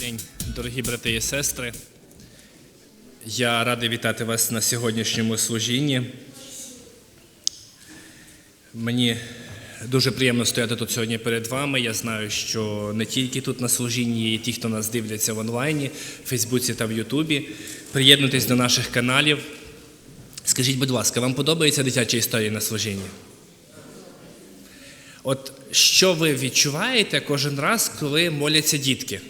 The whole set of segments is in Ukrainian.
день, дорогі брати і сестри. Я радий вітати вас на сьогоднішньому служінні. Мені дуже приємно стояти тут сьогодні перед вами. Я знаю, що не тільки тут на служінні є і ті, хто нас дивляться в онлайні, в Фейсбуці та в Ютубі. Приєднуйтесь до наших каналів. Скажіть, будь ласка, вам подобається дитяча історія на служінні? От що ви відчуваєте кожен раз, коли моляться дітки?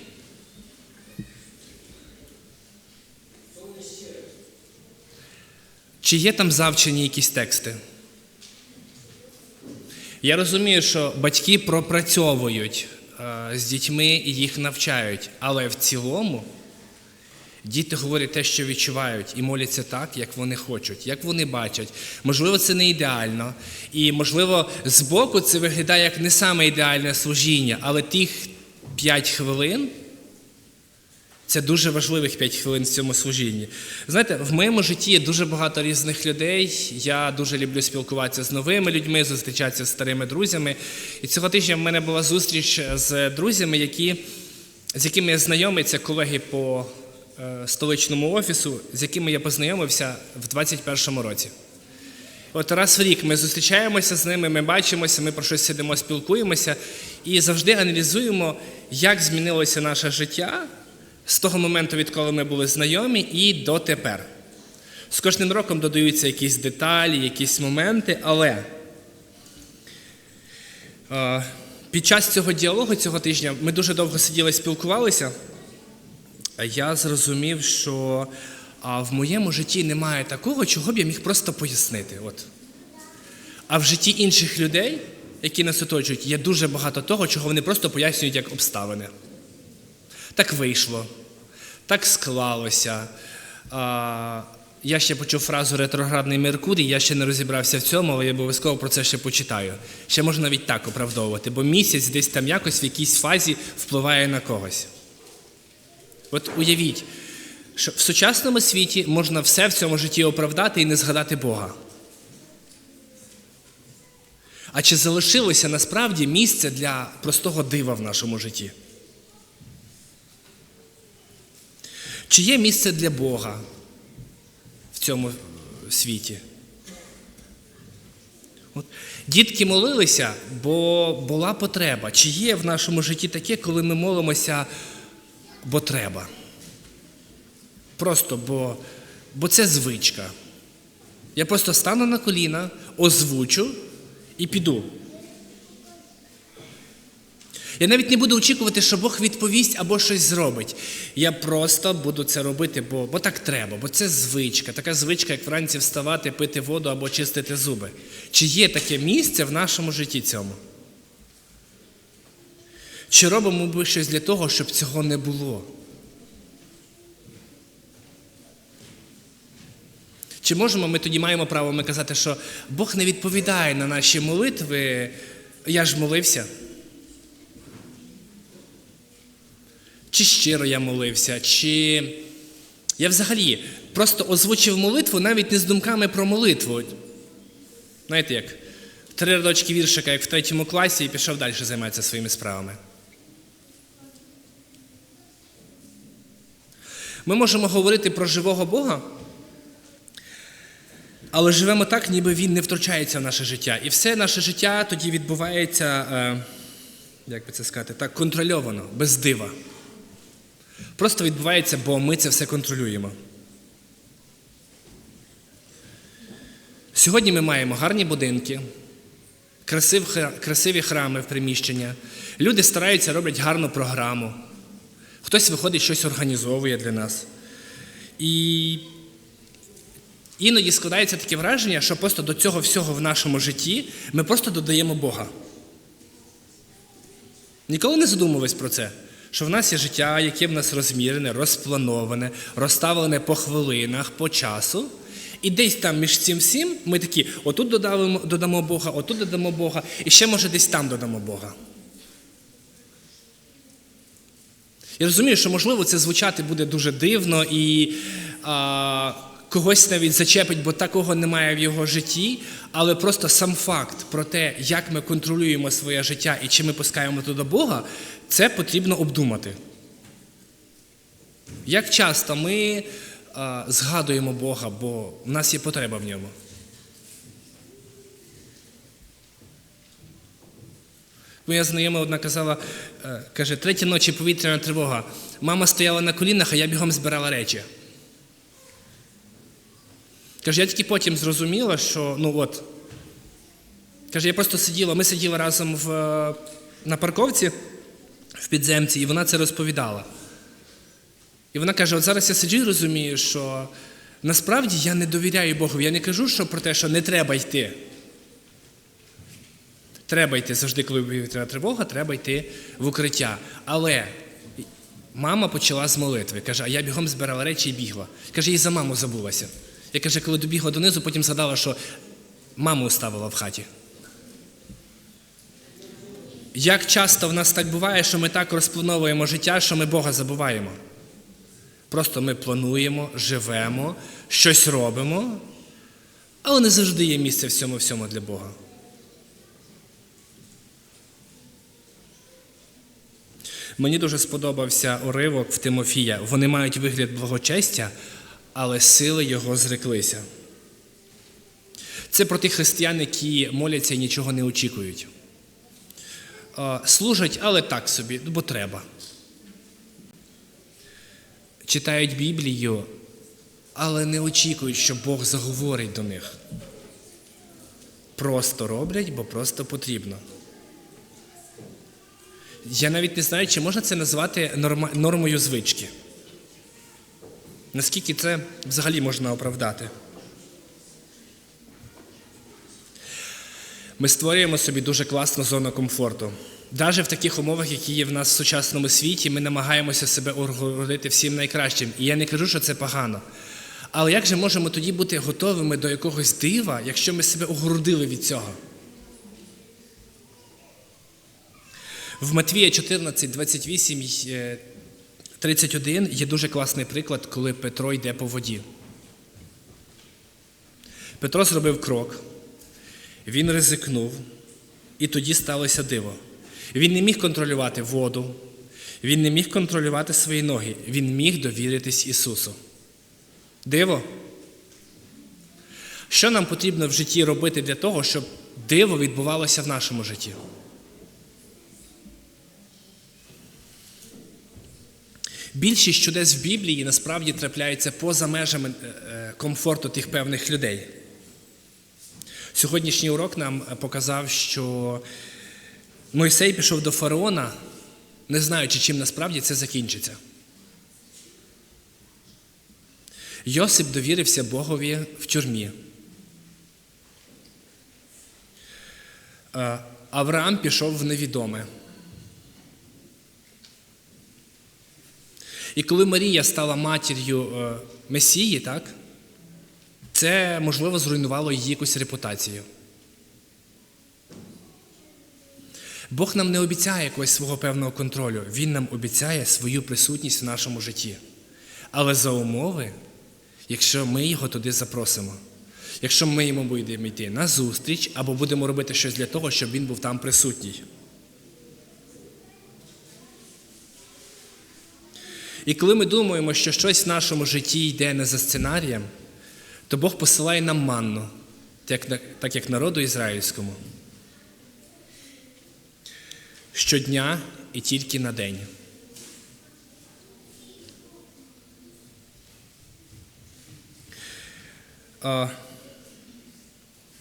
Чи є там завчені якісь тексти? Я розумію, що батьки пропрацьовують е, з дітьми і їх навчають, але в цілому діти говорять те, що відчувають, і моляться так, як вони хочуть, як вони бачать. Можливо, це не ідеально, і можливо, збоку це виглядає як не саме ідеальне служіння, але тих 5 хвилин. Це дуже важливих 5 хвилин в цьому служінні. Знаєте, в моєму житті є дуже багато різних людей. Я дуже люблю спілкуватися з новими людьми, зустрічатися з старими друзями. І цього тижня в мене була зустріч з друзями, які, з якими я знайомий, колеги по е, столичному офісу, з якими я познайомився в 2021 році. От раз в рік ми зустрічаємося з ними, ми бачимося, ми про щось сидимо, спілкуємося і завжди аналізуємо, як змінилося наше життя з того моменту, відколи ми були знайомі, і до тепер. З кожним роком додаються якісь деталі, якісь моменти, але під час цього діалогу цього тижня ми дуже довго сиділи, спілкувалися. Я зрозумів, що в моєму житті немає такого, чого б я міг просто пояснити. От. А в житті інших людей, які нас оточують, є дуже багато того, чого вони просто пояснюють як обставини. Так вийшло, так склалося. А, я ще почув фразу ретроградний Меркурій, я ще не розібрався в цьому, але я обов'язково про це ще почитаю. Ще можна навіть так оправдовувати, бо місяць десь там якось в якійсь фазі впливає на когось. От уявіть, що в сучасному світі можна все в цьому житті оправдати і не згадати Бога. А чи залишилося насправді місце для простого дива в нашому житті? Чи є місце для Бога в цьому світі? От. Дітки молилися, бо була потреба. Чи є в нашому житті таке, коли ми молимося, бо треба? Просто бо, бо це звичка. Я просто стану на коліна, озвучу і піду. Я навіть не буду очікувати, що Бог відповість або щось зробить. Я просто буду це робити, бо, бо так треба, бо це звичка, така звичка, як вранці вставати, пити воду або чистити зуби. Чи є таке місце в нашому житті цьому? Чи робимо ми щось для того, щоб цього не було? Чи можемо ми тоді маємо право ми казати, що Бог не відповідає на наші молитви, я ж молився? Чи щиро я молився, чи я взагалі просто озвучив молитву навіть не з думками про молитву. Знаєте як? Три рядочки віршика, як в третьому класі, і пішов далі займатися своїми справами. Ми можемо говорити про живого Бога, але живемо так, ніби Він не втручається в наше життя. І все наше життя тоді відбувається, е, як би це сказати, так, контрольовано, без дива. Просто відбувається, бо ми це все контролюємо. Сьогодні ми маємо гарні будинки, красиві храми в приміщення. Люди стараються, роблять гарну програму. Хтось виходить, щось організовує для нас. І іноді складається таке враження, що просто до цього всього в нашому житті ми просто додаємо Бога. Ніколи не задумувались про це? Що в нас є життя, яке в нас розмірене, розплановане, розставлене по хвилинах, по часу. І десь там між цим всім ми такі, отут додамо, додамо Бога, отут додамо Бога, і ще, може, десь там додамо Бога. Я розумію, що, можливо, це звучати буде дуже дивно і а, когось навіть зачепить, бо такого немає в його житті, але просто сам факт про те, як ми контролюємо своє життя і чи ми пускаємо туди Бога, це потрібно обдумати. Як часто ми а, згадуємо Бога, бо в нас є потреба в ньому? Моя знайома одна казала, е, каже, третя ночі повітряна тривога. Мама стояла на колінах, а я бігом збирала речі. Каже, я тільки потім зрозуміла, що ну от. Каже, я просто сиділа, ми сиділи разом в, на парковці в підземці, і вона це розповідала. І вона каже: от зараз я сиджу і розумію, що насправді я не довіряю Богу. Я не кажу що про те, що не треба йти. Треба йти завжди, коли повітряна тривога, треба йти в укриття. Але мама почала з молитви. Каже, а я бігом збирала речі і бігла. Каже, їй за маму забулася. Я каже, коли добігла донизу, потім згадала, що маму оставила в хаті. Як часто в нас так буває, що ми так розплановуємо життя, що ми Бога забуваємо? Просто ми плануємо, живемо, щось робимо, але не завжди є місце в цьому всьому для Бога. Мені дуже сподобався уривок в Тимофія. Вони мають вигляд благочестя, але сили його зреклися. Це про тих християн, які моляться і нічого не очікують. Е, Служать, але так собі, бо треба. Читають Біблію, але не очікують, що Бог заговорить до них. Просто роблять, бо просто потрібно. Я навіть не знаю, чи можна це назвати норма- нормою звички. Наскільки це взагалі можна оправдати? Ми створюємо собі дуже класну зону комфорту. Навіть в таких умовах, які є в нас в сучасному світі, ми намагаємося себе огородити всім найкращим. І я не кажу, що це погано. Але як же можемо тоді бути готовими до якогось дива, якщо ми себе огородили від цього? В Матвія 14, 28, е, 31 є дуже класний приклад, коли Петро йде по воді. Петро зробив крок, він ризикнув, і тоді сталося диво. Він не міг контролювати воду, він не міг контролювати свої ноги, він міг довіритись Ісусу. Диво. Що нам потрібно в житті робити для того, щоб диво відбувалося в нашому житті? Більшість чудес в Біблії насправді трапляються поза межами е, е, комфорту тих певних людей. Сьогоднішній урок нам показав, що Мойсей пішов до фараона, не знаючи, чим насправді це закінчиться. Йосип довірився Богові в тюрмі. Е, Авраам пішов в невідоме. І коли Марія стала матір'ю е, Месії, так, це, можливо, зруйнувало її якусь репутацію. Бог нам не обіцяє якогось свого певного контролю, Він нам обіцяє свою присутність в нашому житті. Але за умови, якщо ми його туди запросимо, якщо ми йому будемо йти на зустріч або будемо робити щось для того, щоб він був там присутній. І коли ми думаємо, що щось в нашому житті йде не за сценарієм, то Бог посилає нам манну, так, як народу ізраїльському. Щодня і тільки на день.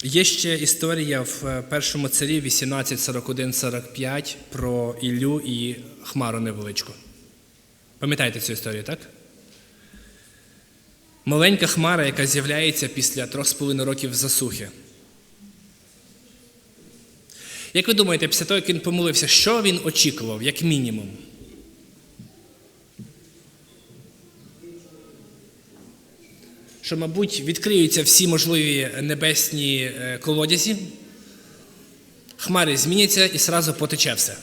Є ще історія в першому царі 18.41.45 про Іллю і Хмару невеличку. Пам'ятаєте цю історію, так? Маленька хмара, яка з'являється після трьох з половиною років засухи. Як ви думаєте, після того, як він помолився, що він очікував, як мінімум? Що, мабуть, відкриються всі можливі небесні е, колодязі, хмари зміняться і сразу потече все.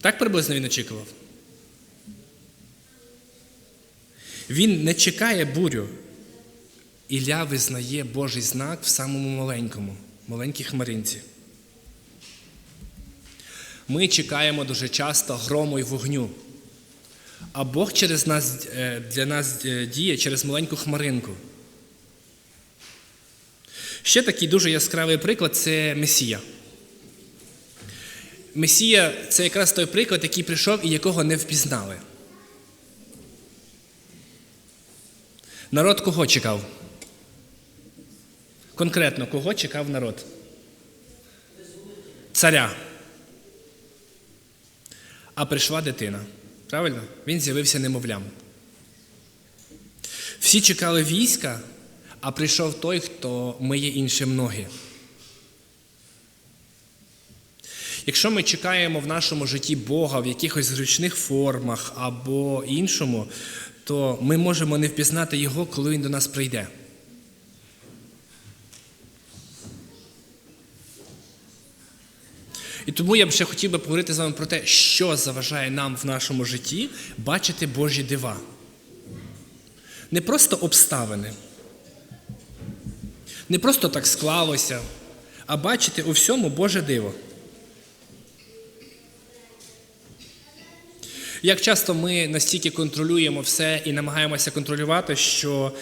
Так приблизно він очікував. Він не чекає бурю. Ілля визнає Божий знак в самому маленькому, маленькій хмаринці. Ми чекаємо дуже часто грому і вогню. А Бог через нас, е, для нас е, діє через маленьку хмаринку. Ще такий дуже яскравий приклад це Месія. Месія це якраз той приклад, який прийшов і якого не впізнали. Народ кого чекав? Конкретно, кого чекав народ? Царя. А прийшла дитина. Правильно? Він з'явився немовлям. Всі чекали війська, а прийшов той, хто миє іншим ноги. Якщо ми чекаємо в нашому житті Бога в якихось зручних формах або іншому, то ми можемо не впізнати Його, коли Він до нас прийде. І тому я б ще хотів би поговорити з вами про те, що заважає нам в нашому житті бачити Божі дива. Не просто обставини, не просто так склалося, а бачити у всьому Боже диво. Як часто ми настільки контролюємо все і намагаємося контролювати, що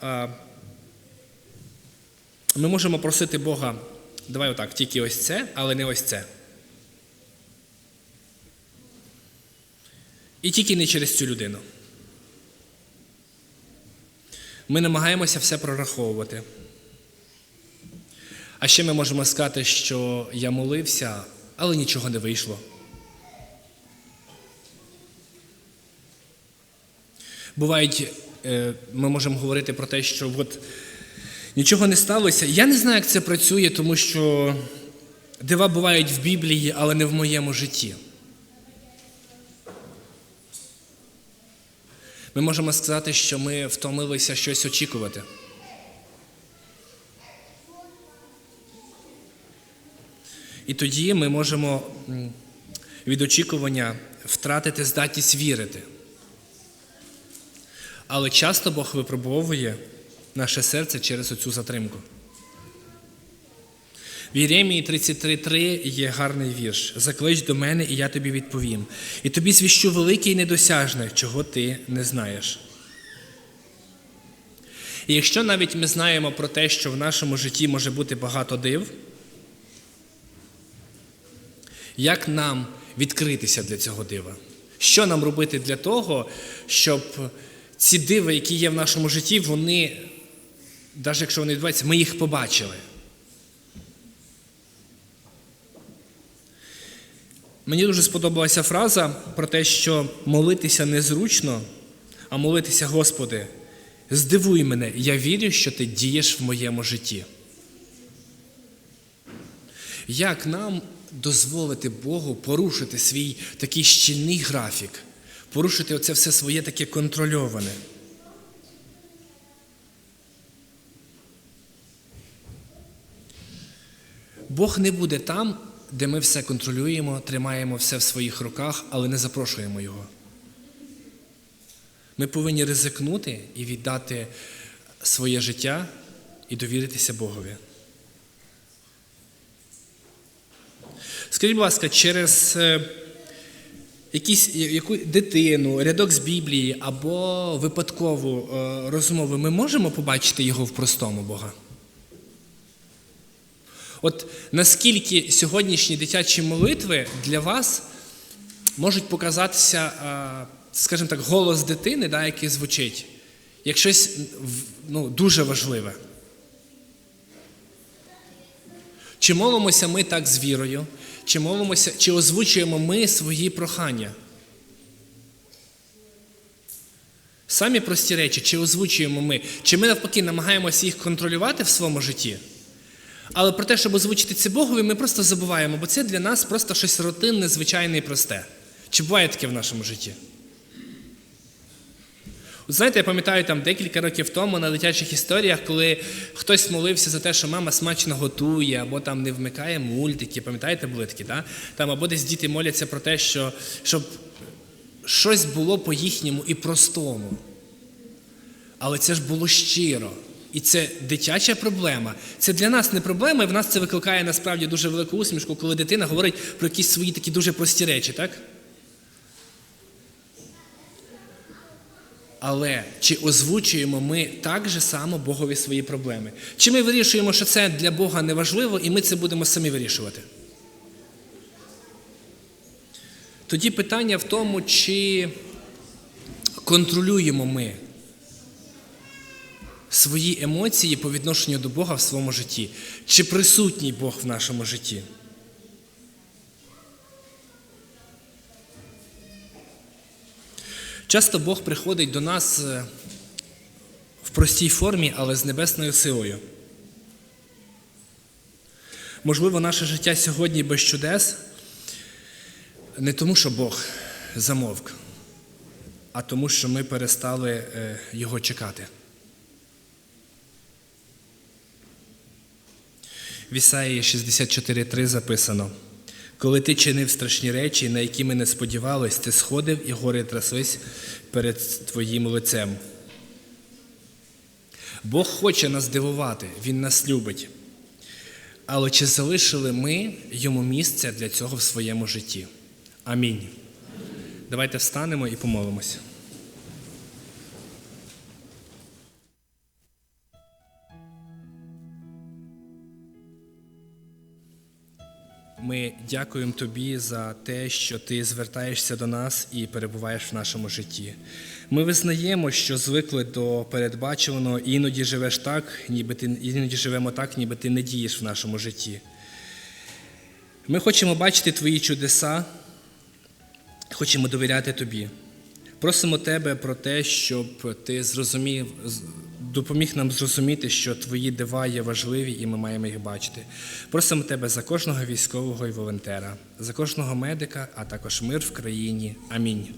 а, ми можемо просити Бога, давай отак, тільки ось це, але не ось це. І тільки не через цю людину. Ми намагаємося все прораховувати. А ще ми можемо сказати, що я молився, але нічого не вийшло. Бувають, е, ми можемо говорити про те, що от нічого не сталося. Я не знаю, як це працює, тому що дива бувають в Біблії, але не в моєму житті. Ми можемо сказати, що ми втомилися щось очікувати. І тоді ми можемо від очікування втратити здатність вірити. Але часто Бог випробовує наше серце через оцю затримку. В Єремії 33.3 є гарний вірш. Заклич до мене, і я тобі відповім. І тобі звіщу велике і недосяжне, чого ти не знаєш. І якщо навіть ми знаємо про те, що в нашому житті може бути багато див, як нам відкритися для цього дива? Що нам робити для того, щоб ці диви, які є в нашому житті, вони, навіть якщо вони відбуваються, ми їх побачили. Мені дуже сподобалася фраза про те, що молитися незручно, а молитися, Господи, здивуй мене, я вірю, що ти дієш в моєму житті. Як нам дозволити Богу порушити свій такий щільний графік, порушити оце все своє таке контрольоване? Бог не буде там, де ми все контролюємо, тримаємо все в своїх руках, але не запрошуємо Його. Ми повинні ризикнути і віддати своє життя і довіритися Богові. Скажіть, будь ласка, через е, якісь, яку дитину, рядок з Біблії або випадкову е, розмову ми можемо побачити його в простому Бога? От наскільки сьогоднішні дитячі молитви для вас можуть показатися, скажімо так, голос дитини, да, який звучить, як щось ну, дуже важливе. Чи молимося ми так з вірою, чи молимося, чи озвучуємо ми свої прохання? Самі прості речі, чи озвучуємо ми, чи ми навпаки намагаємося їх контролювати в своєму житті? Але про те, щоб озвучити це Богові, ми просто забуваємо, бо це для нас просто щось рутинне, звичайне і просте. Чи буває таке в нашому житті? Знаєте, я пам'ятаю там декілька років тому на дитячих історіях, коли хтось молився за те, що мама смачно готує, або там не вмикає мультики, пам'ятаєте, були такі, да? там, або десь діти моляться про те, що, щоб щось було по-їхньому і простому. Але це ж було щиро. І це дитяча проблема. Це для нас не проблема, і в нас це викликає насправді дуже велику усмішку, коли дитина говорить про якісь свої такі дуже прості речі, так? Але чи озвучуємо ми так же само Богові свої проблеми? Чи ми вирішуємо, що це для Бога не важливо, і ми це будемо самі вирішувати? Тоді питання в тому, чи контролюємо ми свої емоції по відношенню до Бога в своєму житті, чи присутній Бог в нашому житті? Часто Бог приходить до нас е, в простій формі, але з небесною силою. Можливо, наше життя сьогодні без чудес не тому, що Бог замовк, а тому, що ми перестали е, його чекати. В Ісаїї 64.3 записано: коли ти чинив страшні речі, на які ми не сподівались, ти сходив і гори тряслись перед твоїм лицем. Бог хоче нас дивувати, Він нас любить. Але чи залишили ми йому місце для цього в своєму житті? Амінь. Давайте встанемо і помолимося. Ми дякуємо тобі за те, що ти звертаєшся до нас і перебуваєш в нашому житті. Ми визнаємо, що звикли до передбачуваного, і іноді живеш так, ніби ти іноді живемо так, ніби ти не дієш в нашому житті. Ми хочемо бачити твої чудеса, хочемо довіряти тобі. Просимо тебе про те, щоб ти зрозумів, допоміг нам зрозуміти, що твої дива є важливі і ми маємо їх бачити. Просимо тебе за кожного військового і волонтера, за кожного медика, а також мир в країні. Амінь.